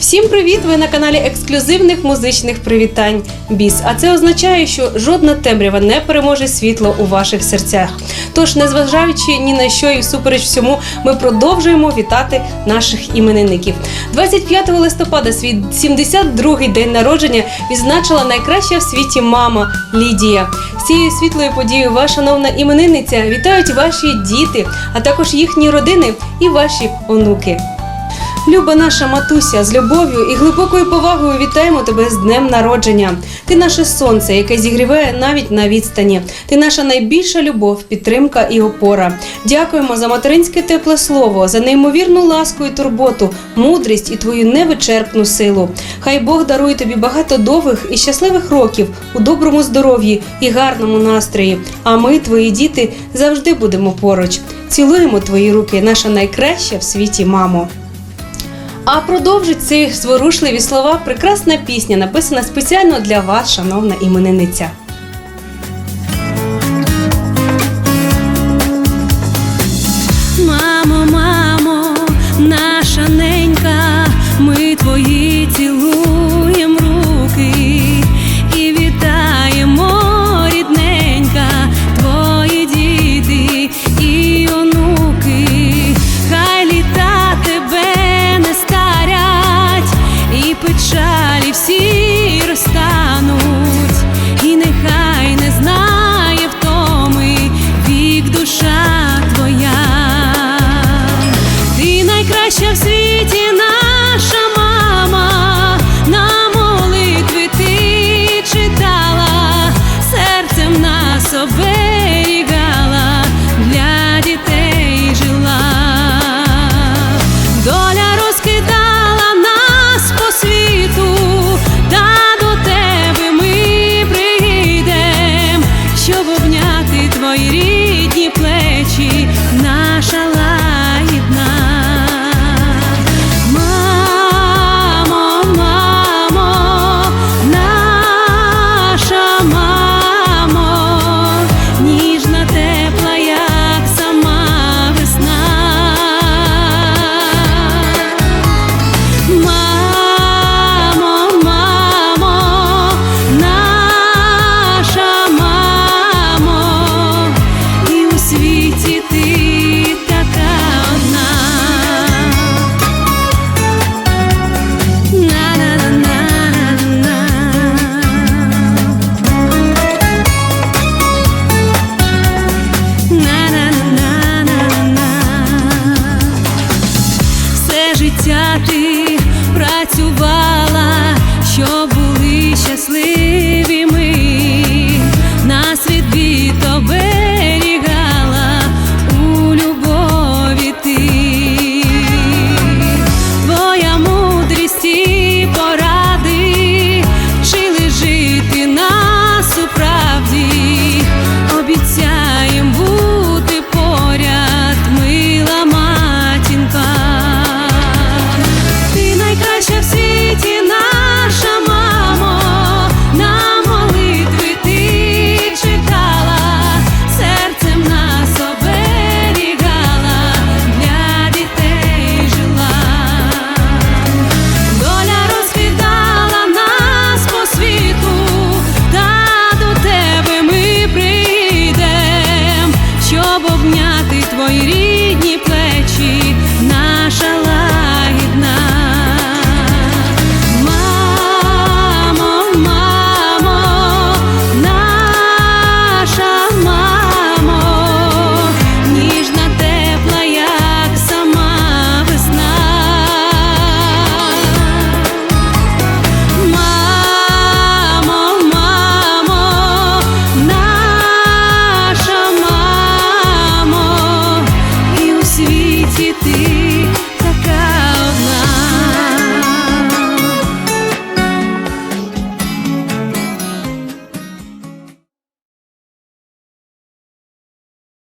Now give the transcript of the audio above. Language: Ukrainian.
Всім привіт! Ви на каналі ексклюзивних музичних привітань Біс. А це означає, що жодна темрява не переможе світло у ваших серцях. Тож, незважаючи ні на що і всупереч всьому, ми продовжуємо вітати наших іменинників. 25 листопада, свій 72-й день народження, відзначила найкраща в світі мама Лідія. З цією світлою подією ваша шановна іменинниця вітають ваші діти, а також їхні родини і ваші онуки. Люба наша матуся, з любов'ю і глибокою повагою вітаємо тебе з днем народження. Ти наше сонце, яке зігріває навіть на відстані. Ти наша найбільша любов, підтримка і опора. Дякуємо за материнське тепле слово, за неймовірну ласку і турботу, мудрість і твою невичерпну силу. Хай Бог дарує тобі багато довгих і щасливих років у доброму здоров'ї і гарному настрої. А ми, твої діти, завжди будемо поруч. Цілуємо твої руки, наша найкраща в світі мамо. А продовжить ці зворушливі слова прекрасна пісня, написана спеціально для вас, шановна іменинниця.